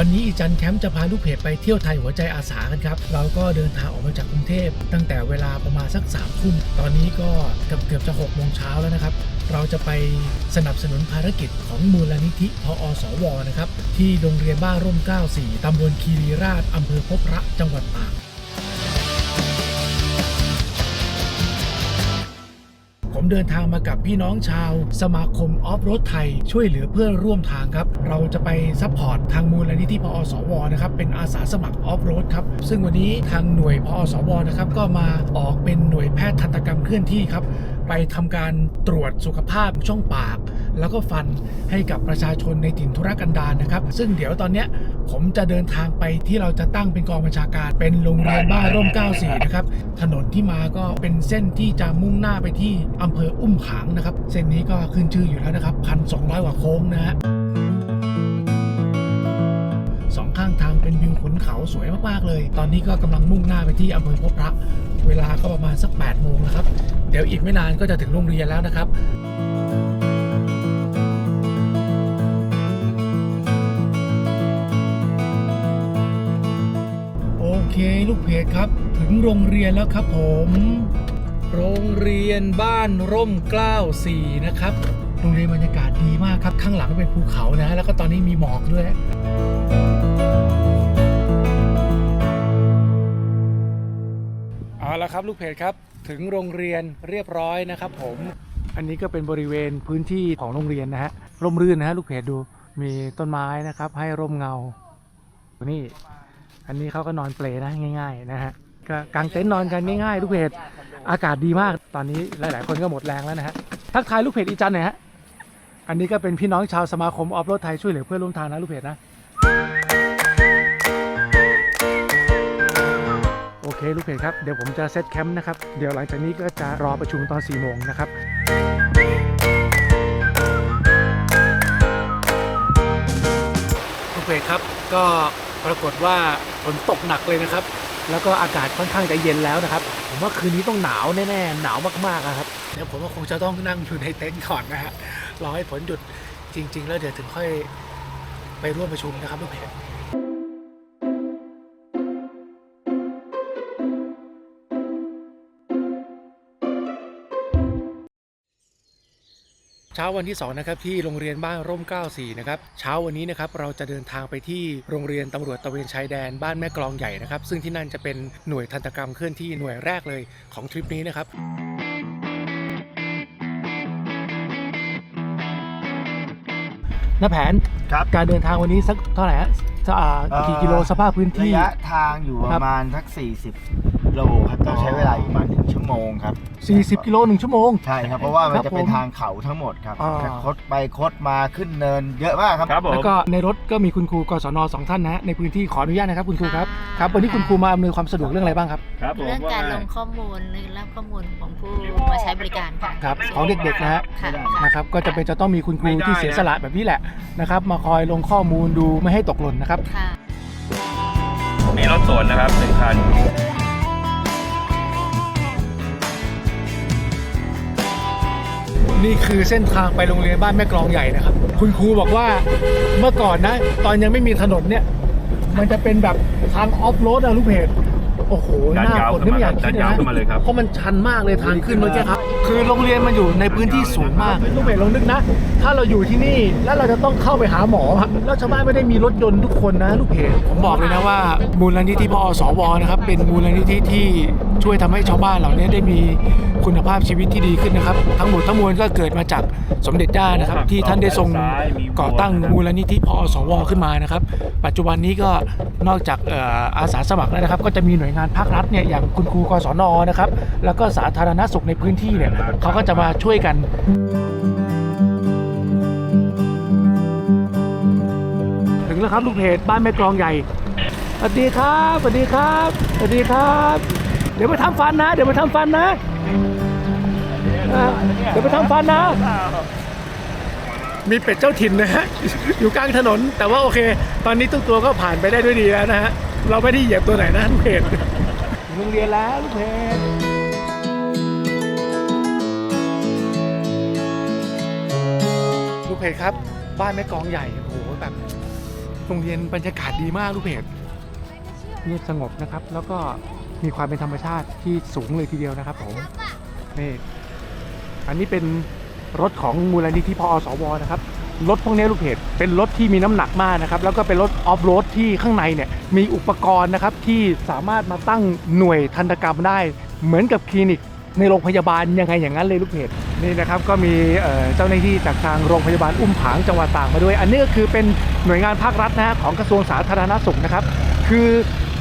วันนี้อีจันแคมป์จะพาลูกเพจไปเที่ยวไทยหัวใจอาสากันครับ เราก็เดินทางออกมาจากกรุงเทพ ตั้งแต่เวลาประมาณสัก3ามทุ่ม ตอนนี้ก็เกือบเกือบจะ6กโมงเช้าแล้วนะครับ เราจะไปสนับสนุนภารกิจของมูลนิธิพอสวนะครับ ที่โรงเรียนบ้านร่ม 94 ตำบลคีรีราชอำเภอพบพระจังหวัดตาก ผมเดินทางมากับพี่น้องชาว สมาคมออฟโรดไทย ช่วยเหลือเพื่อนร่วมทางครับ เราจะไปซัพพอร์ตทางมูลนิธิพอสวนะครับ เป็นอาสาสมัครออฟโรดครับ ซึ่งวันนี้ทางหน่วยพอสวนะครับก็มาออกเป็นหน่วยแพทย์ทันตกรรมเคลื่อนที่ครับ ไปทำการตรวจสุขภาพช่องปาก แล้วก็ฟันให้กับประชาชนในถิ่นธุรกันดารนะครับ ซึ่งเดี๋ยวตอนเนี้ยผมจะเดินทางไปที่เราจะตั้งเป็นกองบัญชาการเป็นโรงเรียนบ้านร่ม 94 นะครับ ถนนที่มาก็เป็นเส้นที่จะมุ่งหน้าไปที่อำเภออุ้มผางนะครับ เส้นนี้ก็ขึ้นชื่ออยู่แล้วนะครับพันสองกว่าโค้งนะฮะสองข้างทางเป็นวิวขุนเขาสวยมากๆเลย ตอนนี้ก็กำลังมุ่งหน้าไปที่อำเภอพบพระ เวลาก็ประมาณสัก8โมงนะครับ เดี๋ยวอีกไม่นานก็จะถึงโรงเรียนแล้วนะครับ เคลูกเพจครับ ถึงโรงเรียนแล้วครับผม โรงเรียนบ้านร่มเกล้าสี่นะครับ โรงเรียนบรรยากาศดีมากครับ ข้างหลังเป็นภูเขานะ แล้วก็ตอนนี้มีหมอกด้วยเอาละครับลูกเพจครับถึงโรงเรียนเรียบร้อยนะครับ ผม อันนี้ก็เป็นบริเวณพื้นที่ของโรงเรียนนะฮะร่มรื่นนะฮะลูกเพจดูมีต้นไม้นะครับ ให้ร่มเงานี่ อันนี้เขาก็นอนเปลนะง่าย ๆ นะฮะก็กางเต็นท์นอนกันง่ายๆลูกเพจอากาศดีมากตอนนี้หลาย ๆ คนก็หมดแรงแล้วนะฮะทักทายลูกเพจอีจันหน่อยฮะอันนี้ก็เป็นพี่น้องชาวสมาคมออฟโรดไทยช่วยเหลือเพื่อนร่วมทางนะลูกเพจนะโอเคลูกเพจครับเดี๋ยวผมจะเซตแคมป์นะครับเดี๋ยวหลังจากนี้ก็จะรอประชุมตอน4โมงนะครับลูกเพจครับก็ ปรากฏว่าฝนตกหนักเลยนะครับ แล้วก็อากาศค่อนข้างจะเย็นแล้วนะครับ ผมว่าคืนนี้ต้องหนาวแน่ๆหนาวมากๆครับเดี๋ยวผมก็คงจะต้องนั่งอยู่ในเต็นท์ก่อนนะฮะรอให้ฝนหยุดจริง ๆ แล้วเดี๋ยวถึงค่อยไปร่วมประชุมนะครับลูกเพจ เช้าวันที่2นะครับที่โรงเรียนบ้านร่ม94นะครับเช้าวันนี้นะครับเราจะเดินทางไปที่โรงเรียนตำรวจตะเวนชายแดนบ้านแม่กลองใหญ่นะครับซึ่งที่นั่นจะเป็นหน่วยทันตกรรมเคลื่อนที่หน่วยแรกเลยของทริปนี้นะครับน้าแผนครับการเดินทางวันนี้สักเท่าไหร่ฮะจะอ่าเอ่อกี่กิโลสภาพพื้นระที่ ยะทางอยู่ประมาณสัก 40โลครับต้องใช้เวลาอยู่ประมาณหนึ่งชั่วโมงครับ40 กิโลหนึ่งชั่วโมง ใช่ครับเพราะว่ามันครับจะเป็นผมทางเขาทั้งหมดครับอ่า คดไปคดมาขึ้นเนินเยอะมากครับ ครับผม แล้วก็ในรถก็มีคุณครูกศนสองท่านนะฮะในพื้นที่ขออนุญาตนะครับคุณครูครับครับวันนี้คุณครูมาอำนวยความสะดวกเรื่องอะไรบ้างครับครับผมเรื่องการลว่งไข้อมูลหรือรับข้อมูลของผู้มาใช้บริการค่ะครับของเด็กๆนะฮะค่ะ นะครับก็จะเป็นจะต้องมีคุณครูที่เสียสละแบบนี้แหละนะครับมาคอยลงข้อมูลดูไม่ให้ตกหล่นนะครับค่ะมีรถสวนนะครับหนึ่งคัน นี่คือเส้นทางไปโรงเรียนบ้านแม่กลองใหญ่นะครับ คุณครูบอกว่าเมื่อก่อนนะ ตอนยังไม่มีถนนเนี่ย มันจะเป็นแบบทางออฟโรดอะลูกเพจโอ้โหด้านหน้ายาวฝนนี่ไม่อยากคิดด้านยาวขึ้นมาเลยครับ เพราะมันชันมากเลยทางขึ้นเมื่อกี้ครับ คือโรงเรียนมันอยู่ในพื้นที่สูงมากลูกเพจลองนึกนะ ถ้าเราอยู่ที่นี่แล้วเราจะต้องเข้าไปหาหมออะแล้วชาวบ้านไม่ได้มีรถยนต์ทุกคนนะลูกเพจผมบอกเลยนะว่า มูลนิธิพอสวนะครับ เป็นมูลนิธิที่ช่วยทำให้ชาวบ้านเหล่านี้ได้มีคุณภาพชีวิตที่ดีขึ้นนะครับ ทั้งหมดทั้งมวลก็เกิดมาจากสมเด็จย่านะครับ ที่ท่านได้ทรงก่อตั้งมูลนิธิพอสวขึ้นมานะครับ ปัจจุบันนี้ก็นอกจากเอ่ออาสาสมัครแล้วนะครับ ก็จะมีหน่วยงานภาครัฐเนี่ยอย่างคุณครูกศนนะครับ แล้วก็สาธารณสุขในพื้นที่เนี่ยเขาก็จะมาช่วยกัน งแล้วครับลูกเพจบ้านแม่กลองใหญ่สวัสดีครับสวัสดีครับสวัสดีครับ เดี๋ยวไปทำฟันนะ เดี๋ยวไปทำฟันนะเออเดี๋ยวไปทำฟันนะ มีเป็ดเจ้าถิ่นนะฮะอยู่กลางถนน แต่ว่าโอเค ตอนนี้ทุกตัวก็ผ่านไปได้ด้วยดีแล้วนะฮะเราไม่ได้เหยียบตัวไหนนะลูกเพจโรงเรียนแล้วลูกเพจลูกเพจครับ บ้านแม่กลองใหญ่โอ้โหแบบ โรงเรียนบรรยากาศดีมากลูกเพจเงียบสงบนะครับ แล้วก็มีความเป็นธรรมชาติที่สูงเลยทีเดียวนะครับผมนี่อันนี้เป็นรถของมูลนิธิพอสวนะครับรถพวกนี้ลูกเพจเป็นรถที่มีน้ำหนักมากนะครับ แล้วก็เป็นรถออฟโรดที่ข้างในเนี่ยมีอุปกรณ์นะครับที่สามารถมาตั้งหน่วยทันตกรรมได้ เหมือนกับคลินิกในโรงพยาบาลยังไงอย่างนั้นเลยลูกเพจ นี่นะครับก็มีเจ้าหน้าที่จากทางโรงพยาบาลอุ้มผางจังหวัดต่ากมาด้วย อันนี้ก็คือเป็นหน่วยงานภาครัฐนะฮะของกระทรวงสาธารณสุขนะครับ คือ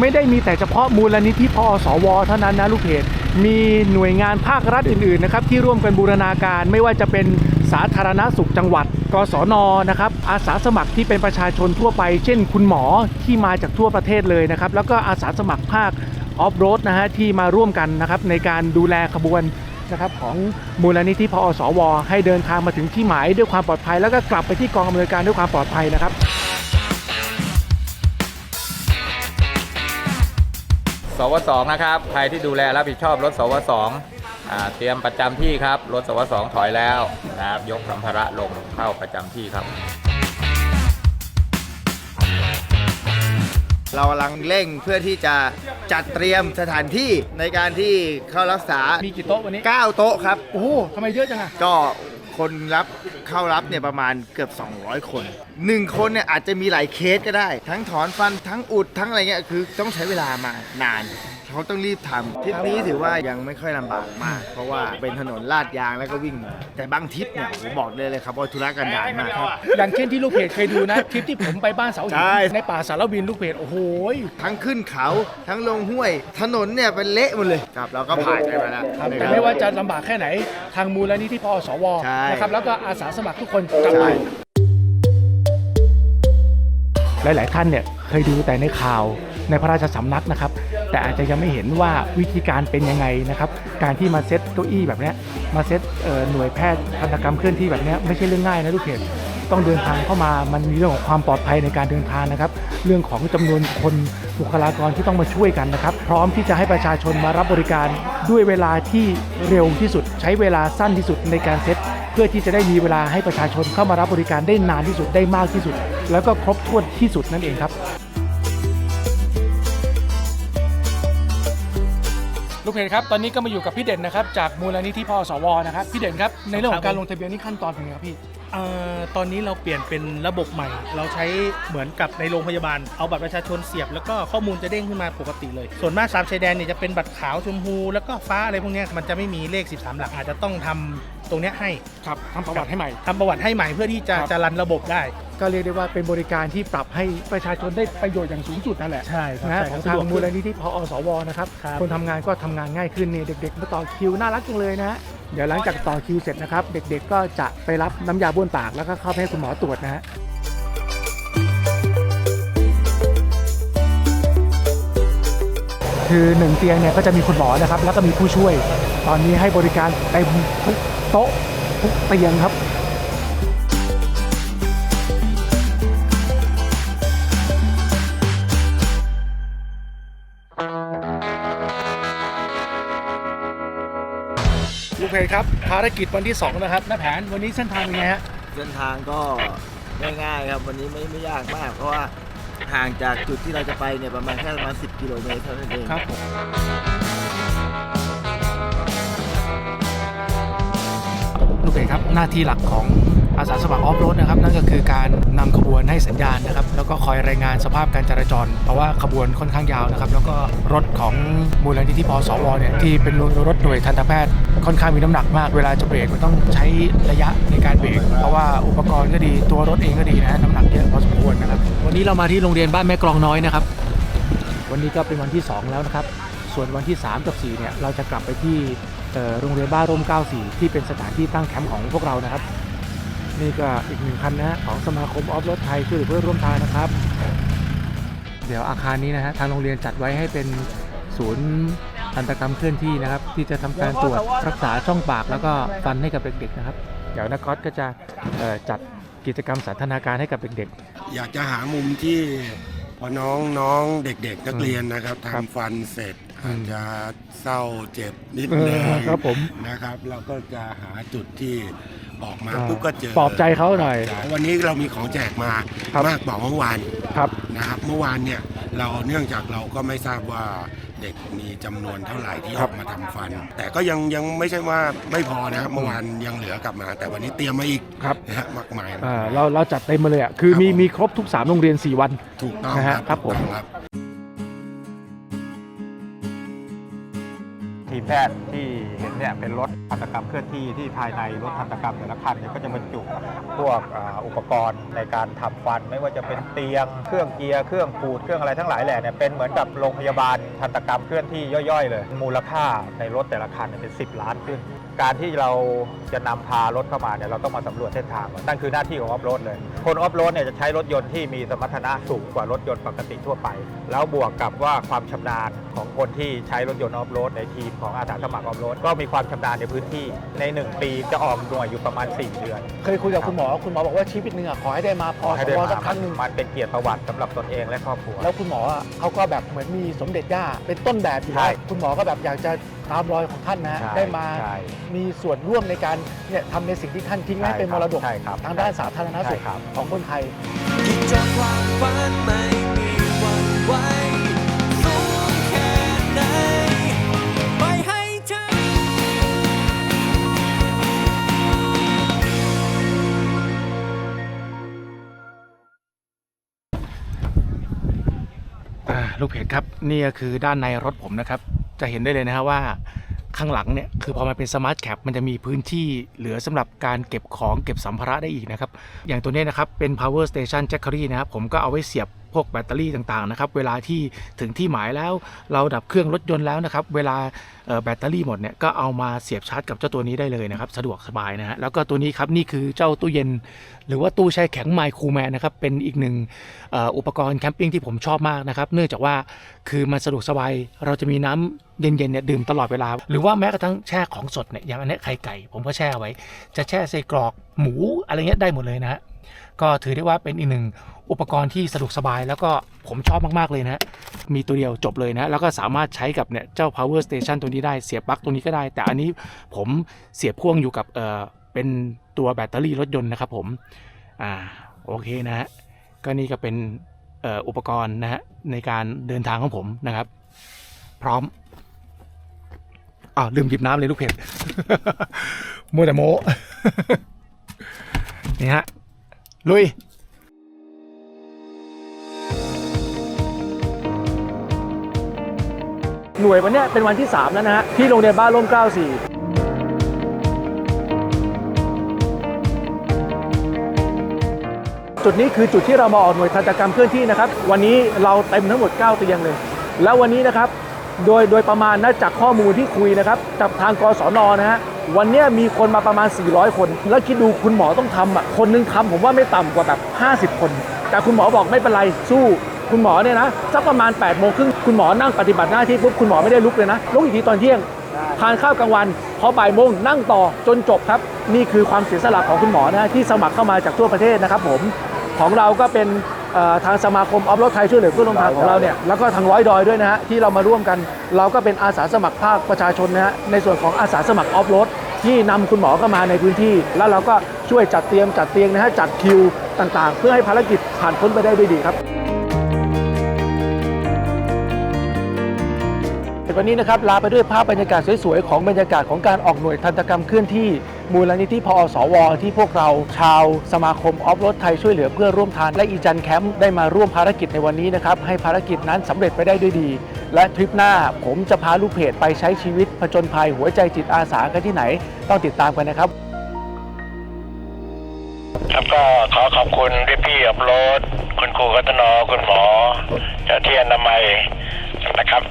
ไม่ได้มีแต่เฉพาะมูลนิธิพอสว เท่านั้นนะลูกเพจมีหน่วยงานภาครัฐอื่นๆนะครับที่ร่วมกันบูรณาการไม่ว่าจะเป็นสาธารณสุขจังหวัด กศนนะครับอาสาสมัครที่เป็นประชาชนทั่วไป เช่น คุณหมอที่มาจากทั่วประเทศเลยนะครับแล้วก็อาสาสมัครภาคออฟโรดนะฮะที่มาร่วมกันนะครับในการดูแลขบวน นะครับของมูลนิธิพอสว ให้เดินทางมาถึงที่หมายด้วยความปลอดภัย แล้วก็กลับไปที่กองอำนวยการด้วยความปลอดภัยนะครับสวสองนะครับใครที่ดูแลรับผิดชอบรถสวสองเตรียมประจำที่ครับ รถสวสองถอยแล้วนะครับยกสัมภาระลงเข้าประจำที่ครับ เรากำลังเร่งเพื่อที่จะจัดเตรียมสถานที่ในการที่เข้ารักษา มีกี่โต๊ะวันนี้ 9 โต๊ะครับ โอ้โหทำไมเยอะจังอะก็คนรับเข้ารับเนี่ยประมาณเกือบ 200 คน 1 คนเนี่ยอาจจะมีหลายเคสก็ได้ ทั้งถอนฟันทั้งอุดทั้งอะไรเงี้ยคือต้องใช้เวลามานาน เขาต้องรีบทำทริปนี้ถือว่ายังไม่ค่อยลำบากมาก เพราะว่าเป็นถนนลาดยางแล้วก็วิ่ง แต่บางทริปเนี่ยผมบอกเลยเลยครับว่าธุรกันดารมากครับอย่างเช่นที่ลูกเพจเคยดูนะคลิปที่ผมไปบ้านเสาหินใช่ในป่าสารวินลูกเพจโอ้โหทั้งขึ้นเขาทั้งลงห้วย ถนนเนี่ยเป็นเละหมดเลยครับเราก็ผ่านกันมาแล้วครับนะแต่ครับไม่ว่าจะลำบากแค่ไหน ทางมูลนิธิพอสวใช่นะครับแล้วก็อาสาสมัครทุกคนกลับไปใช่หลาย ๆ ท่านเนี่ยเคยดูแต่ในข่าวในพระราชสำนักนะครับ แต่อาจจะยังไม่เห็นว่าวิธีการเป็นยังไงนะครับ การที่มาเซตเก้าอี้แบบนี้มาเซตเหน่วยแพทย์ทันตกรรมเคลื่อนที่แบบนี้ไม่ใช่เรื่องง่ายนะลูกเพจต้องเดินทางเข้ามามันมีเรื่องของความปลอดภัยในการเดินทางนะครับ เรื่องของจำนวนคนบุคลากรที่ต้องมาช่วยกันนะครับ พร้อมที่จะให้ประชาชนมารับบริการด้วยเวลาที่เร็วที่สุด ใช้เวลาสั้นที่สุดในการเซตเพื่อที่จะได้มีเวลาให้ประชาชนเข้ามารับบริการได้นานที่สุดได้มากที่สุด แล้วก็ครบถ้วนที่สุดนั่นเองครับ ลูกเพจครับตอนนี้ก็มาอยู่กับพี่เด่นนะครับจากมูลนิธิพอสวนะครับพี่เด่นครับในเรื่องของการลงทะเบียนนี่ขั้นตอนเป็นไงครับพี่ เอ่อตอนนี้เราเปลี่ยนเป็นระบบใหม่ เราใช้เหมือนกับในโรงพยาบาล เอาบัตรประชาชนเสียบ แล้วก็ข้อมูลจะเด้งขึ้นมาปกติเลย ส่วนมากสามชายแดนเนี่ยจะเป็นบัตรขาวชมพูแล้วก็ฟ้าอะไรพวกเนี้ยมันจะไม่มีเลข 13 หลักอาจจะต้องทำตรงเนี้ยให้ ครับทำประวัติให้ใหม่ ทำประวัติให้ใหม่เพื่อที่จะครับ จะรันระบบได้ ก็เรียกได้ว่าเป็นบริการที่ปรับให้ประชาชนได้ประโยชน์อย่างสูงสุดนั่นแหละใช่ครับนะฮะใช่ขครัอบงทางสะดวกมูลนิธิพอสวนะครับครับ คนทำงานก็ทำงานง่ายขึ้นนี่เด็กๆมาต่อคิวน่ารักจังเลยนะฮะเดี๋ยวหลังจากต่อคิวเสร็จนะครับ เด็กๆก็จะไปรับน้ำยาบ้วนปากแล้วก็เข้าไปให้คุณหมอตรวจนะฮะ คือหนึ่งเตียงเนี่ยก็จะมีคุณหมอนะครับ แล้วก็มีผู้ช่วย ตอนนี้ให้บริการเต็มทุกโต๊ะทุกเตียงครับ ลูกเพจครับ ภารกิจวันที่ 2 นะครับน้าแผนวันนี้เส้นทางเป็นไงฮะ เส้นทางก็ง่ายๆครับวันนี้ไม่ไม่ยากมาก เพราะว่าห่างจากจุดที่เราจะไปเนี่ยประมาณแค่ประมาณ 10 กิโลเมตรเท่านั้นเองครับผมลูกเพจครับหน้าที่หลักของ อาสาสมัครออฟโรดนะครับนั่นก็คือการนำขบวนให้สัญญาณนะครับแล้วก็คอยรายงานสภาพการจราจร เพราะว่าขบวนค่อนข้างยาวนะครับแล้วก็รถของมูลนิธิพสวเนี่ยที่เป็นรถหน่วยทันตแพทย์ค่อนข้างมีน้ำหนักมากเวลาจะเบรกมันต้องใช้ระยะในการเบรกเพราะว่าอุปกรณ์ก็ดีตัวรถเองก็ดีนะน้ำหนักเยอะพอสมควรนะครับวันนี้เรามาที่โรงเรียนบ้านแม่กลองน้อยนะครับวันนี้ก็เป็นวันที่ 2 แล้วนะครับส่วนวันที่ 3 กับ 4 เนี่ยเราจะกลับไปที่โรงเรียนบ้านร่ม 94 ที่เป็นสถานที่ตั้งแคมป์ของพวกเรานะครับ นี่ก็อีกหนึ่งคันนะฮะของสมาคมออฟรถไทยช่วยเหลือเพื่อนร่วมทางนะครับ เดี๋ยวอาคารนี้นะฮะทางโรงเรียนจัดไว้ให้เป็นศูนย์ทันตกรรมเคลื่อนที่นะครับ ที่จะทำการตรวจรักษาช่องปากแล้วก็ฟันให้กับเด็กๆนะครับ เดี๋ยวนักก๊อตก็จะเอ่อจัดกิจกรรมสันทนาการให้กับเด็กอยากจะหามุมที่พอน้องน้องเด็ก ๆ นักเรียนนะครับครับทำฟันเสร็จอืมอาจจะเศร้าเจ็บนิดเออนึงครับผมนะครับ เราก็จะหาจุดที่ ออกมาอ่าปุ๊บก็เจอปลอบใจเขาหน่อย วันนี้เรามีของแจกมาครับ มากกว่าเมื่อวานครับนะครับเมื่อวานเนี่ยเราเนื่องจากเราก็ไม่ทราบว่าเด็กมีจำนวนเท่าไหร่ที่ครัอบอกมาทำฟัน แต่ก็ยังยังไม่ใช่ว่าไม่พอนะครับเมื่อวานยังเหลือกลับมา แต่วันนี้เตรียมมาอีกครับนะฮะมากมาย อ่าเราเราจัดเต็มมาเลยอะคือมีครับผม มีครบทุก 3 โรงเรียน 4 วัน ถูกต้องนะคฮะรับครับผม ถูกต้องครับ แพทย์ที่เห็นเนี่ยเป็นรถทันตกรรมเคลื่อนที่ที่ภายในรถทันตกรรมแต่ละคันเนี่ยก็จะบรรจุพวกอุปกรณ์ในการทำฟัน ไม่ว่าจะเป็นเตียง เครื่องเกียร์เครื่องปูดเครื่องอะไรทั้งหลายแหละเนี่ยเป็นเหมือนกับโรงพยาบาลทันตกรรมเคลื่อนที่ย่อยๆเลย มูลค่าในรถแต่ละคันเนี่ยเป็น 10 ล้านขึ้น การที่เราจะนำพารถเข้ามาเนี่ยเราต้องมาสำรวจเส้นทางก่อนนั่นคือหน้าที่ของออฟโรดเลย คนออฟโรดเนี่ยจะใช้รถยนต์ที่มีสมรรถนะสูงกว่ารถยนต์ปกติทั่วไป แล้วบวกกับว่าความชำนาญของคนที่ใช้รถยนต์ออฟโรดในทีมของอาสาสมัครออฟโรดก็มีความชำนาญในพื้นที่ใน 1 ปีจะออกหน่วยอยู่ประมาณ 4 เดือน เคยคุยกับคุณหมอคุณหมอบอกว่าชีวิตหนึ่งอะขอให้ได้มาพอให้สได้วมาสักครั้งหนึ่งมันเป็นเกียรติประวัติสำหรับตนเองและครอบครัวแล้วคุณหมออะเขาก็แบบเหมือนมีสมเด็จย่าเป็นต้นแบบอยู่ใช่แล้วคุณหมอก็แบบอยากจะ ตามรอยของท่านนะ ใช่ได้มาใช่มีส่วนร่วมในการเนี่ยทำในสิ่งที่ท่านทิ้งไว้ใช่เป็นมรดก ใช่ครับทางด้านสาธารณสุขใช่ครับ ของคนไทยจนความฝันไม่มีวันไหวสูงแค่ไหนไปให้ถึง อ่าลูกเพจครับ นี่ก็คือด้านในรถผมนะครับ จะเห็นได้เลยนะฮะว่าข้างหลังเนี่ยคือพอมันเป็นสมาร์ทแคปมันจะมีพื้นที่เหลือสำหรับการเก็บของเก็บสัมภาระได้อีกนะครับ อย่างตัวนี้นะครับเป็น power station jackery นะครับผมก็เอาไว้เสียบ พวกแบตเตอรี่ต่างๆนะครับเวลาที่ถึงที่หมายแล้วเราดับเครื่องรถยนต์แล้วนะครับเวลาแบตเตอรี่หมดเนี่ยก็เอามาเสียบชาร์จกับเจ้าตัวนี้ได้เลยนะครับสะดวกสบายนะฮะแล้วก็ตัวนี้ครับนี่คือเจ้าตู้เย็น หรือว่าตู้แช่แข็งไมคูแมนนะครับเป็นอีกหนึ่งอ,อ,อุปกรณ์แคมปิ้งที่ผมชอบมากนะครับเนื่องจากว่าคือมันสะดวกสบายเราจะมีน้ำเย็นๆเนี่ยดื่มตลอดเวลา หรือว่าแม้กระทั่งแช่ของสดเนี่ยอย่างอันนี้ไข่ไก่ ผมก็แช่ไว้ จะแช่ใส่กรอกหมูอะไรเงี้ยได้หมดเลยนะฮะ ก็ถือได้ว่าเป็นอีกหนึ่งอุปกรณ์ที่สะดวกสบายแล้วก็ผมชอบมากๆเลยนะมีตัวเดียวจบเลยนะแล้วก็สามารถใช้กับเนี่ยเจ้า power station ตัวนี้ได้เสียบปลั๊กตัวนี้ก็ได้ แต่อันนี้ผมเสียบพ่วงอยู่กับเออเป็นตัวแบตเตอรี่รถยนต์นะครับผมอ่าโอเคนะฮะก็นี่ก็เป็นอุปกรณ์นะฮะในการเดินทางของผมนะครับ พร้อมอ้าวลืมหยิบน้ำเลยลูกเพจมัวแต่โมนี่ฮะ ลุยหน่วยวันนี้เป็นวันที่ 3 แล้วนะฮะ ที่โรงเรียนบ้านร่มเก้าสี่จุดนี้คือจุดที่เรามาออกหน่วยทันตกรรมเคลื่อนที่นะครับ วันนี้เราเต็มทั้งหมด 9 เตียงเลย แล้ววันนี้นะครับ โดยโดยประมาณนะจากข้อมูลที่คุยนะครับ กับทางกศนนะฮะ วันนี้มีคนมาประมาณ 400 คน แล้วคิดดูคุณหมอต้องทำอะคนหนึงทำผมว่าไม่ต่ำกว่าแบบ 50 คน แต่คุณหมอบอกไม่เป็นไรสู้คุณหมอเนี่ยนะสักประมาณ8ปดโมงครึ่งคุณหมอนั่งปฏิบัติหน้าที่ปุ๊บคุณหมอไม่ได้ลุกเลยนะลุกอีกทีตอนเที่ยงทานข้าวกลางวัน พอบ่ายโมงนั่งต่อจนจบครับ นี่คือความเสียสละของคุณหมอนะฮะที่สมัครเข้ามาจากทั่วประเทศนะครับผมของเราก็เป็น ทางสมาคมออฟรถไทยช่วยเหลือเพื่อนร่วมทางของเราเนี่ยแล้วก็ทางร้อยดอยด้วยนะฮะที่เรามาร่วมกัน เราก็เป็นอาสาสมัครภาคประชาชนนะฮะในส่วนของอาสาสมัครออฟรถที่นำคุณหมอเข้ามาในพื้นที่ แล้วเราก็ช่วยจัดเตรียมจัดเตียงนะฮะจัดคิวต่างๆ เพื่อให้ภารกิจผ่านพ้นไปได้ด้วยดีครับ วันนี้นะครับลาไปด้วยภาพบรรยากาศสวยๆ ของบรรยากาศของการออกหน่วยทันตกรรมเคลื่อนที่มูลนิธิพอสว ที่พวกเราชาวสมาคมออฟรถไทยช่วยเหลือเพื่อร่วมทานและอีจันแคมป์ได้มาร่วมภารกิจในวันนี้นะครับให้ภารกิจนั้นสำเร็จไปได้ด้วยดี และทริปหน้าผมจะพาลูกเพจไปใช้ชีวิตผจญภัยหัวใจจิตอาสากันที่ไหน ต้องติดตามกันนะครับครับก็ขอขอบคุณพี่พี่อัพโหลดคุณครูกัตนอคุณหมอเจ้าที่อนามัยนะครับ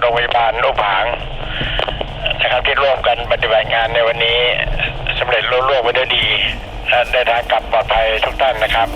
โรงพยาบาลลูกผางนะครับที่ร่วมกันปฏิบัติงานในวันนี้สำเร็จรุ่ร่วงไปด้วยดีและได้ทางกลับปลอดภัยทุกท่านนะครับ